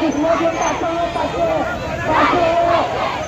lagi dua dia pasang pasang pakai.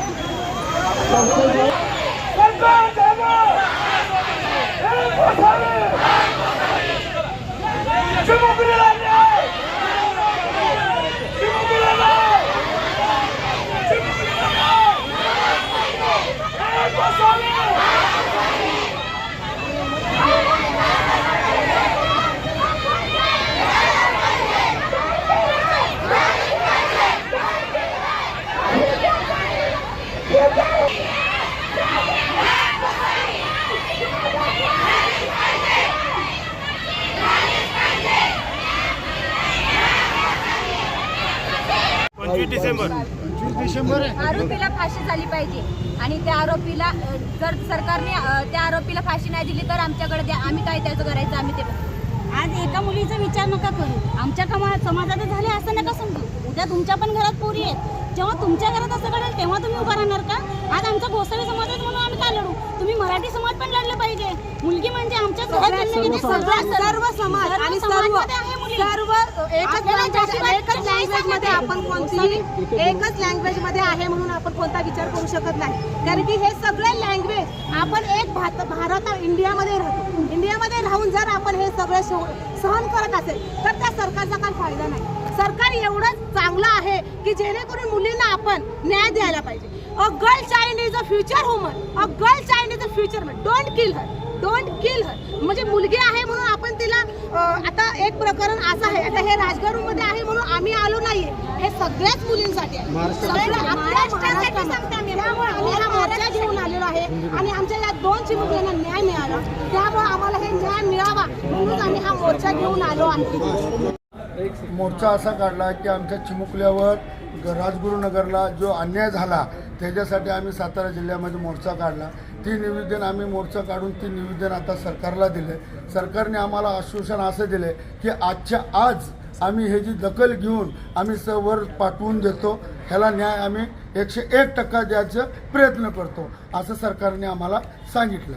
पंचवीस डिसेंबर. आरोपीला फाशी झाली पाहिजे. आणि त्या आरोपीला जर सरकारने त्या आरोपीला फाशी नाही दिली तर आमच्याकडे द्या. आम्ही काय त्याचं करायचं? आम्ही ते. आज एका मुलीचा विचार नका करू. आमच्या कमा समाजात झाले असं नका समजू. उद्या तुमच्या पण घरात पोरी आहेत. जेव्हा तुमच्या घरात असं घडेल तेव्हा तुम्ही उभा राहणार का? आज आमचा गोसावी समाज आहे म्हणून आम्ही का लढू? तुम्ही मराठी समाज पण लढले पाहिजे. मुलगी म्हणजे सगळं- सर्व समाज सर्व आणि सर्व. सर्व एकच लँग्वेजमध्ये? आपण कोणतीही एकच लँग्वेजमध्ये आहे म्हणून आपण कोणता विचार करू शकत नाही. कारण की हे सगळे लँग्वेज आपण एक भात भारत इंडियामध्ये राहतो. इंडियामध्ये राहून जर आपण हे सगळे सह- सहन करत असेल तर त्या सरकारचा काही फायदा नाही. सरकार एवढंच चांगलं आहे की जेणेकरून मुलींना आपण न्याय द्यायला पाहिजे. A girl child is a future woman a girl child is a future man don't kill her don't kill her म्हणजे मुलगी आहे म्हणून आपण आता एक प्रकरण असं आहे. आता हे राजगडमध्ये आहे म्हणून आम्ही आलो नाहीये. हे सगळ्याच मुलींसाठी हा मोर्चा घेऊन आलेलो आहे. आणि आमच्या या दोन चिमुकल्यांना न्याय मिळाला. त्यामुळे आम्हाला हे न्याय मिळावा म्हणून आम्ही हा मोर्चा घेऊन आलो आहे. मोर्चा असा काढला की आमच्या चिमुकल्यावर राजगुरुनगरला जो अन्याय झाला त्याच्यासाठी आम्ही सातारा जिल्ह्यामध्ये मोर्चा काढला. ती निवेदन आम्ही मोर्चा काढून ती निवेदन आता सरकारला दिले सरकारने आम्हाला आश्वासन असं दिले की आजच्या आज आम्ही हे जी दखल घेऊन आम्ही स वर पाठवून देतो ह्याला न्याय आम्ही एकशे एक टक्का द्यायचा प्रयत्न करतो असं सरकारने आम्हाला सांगितलं.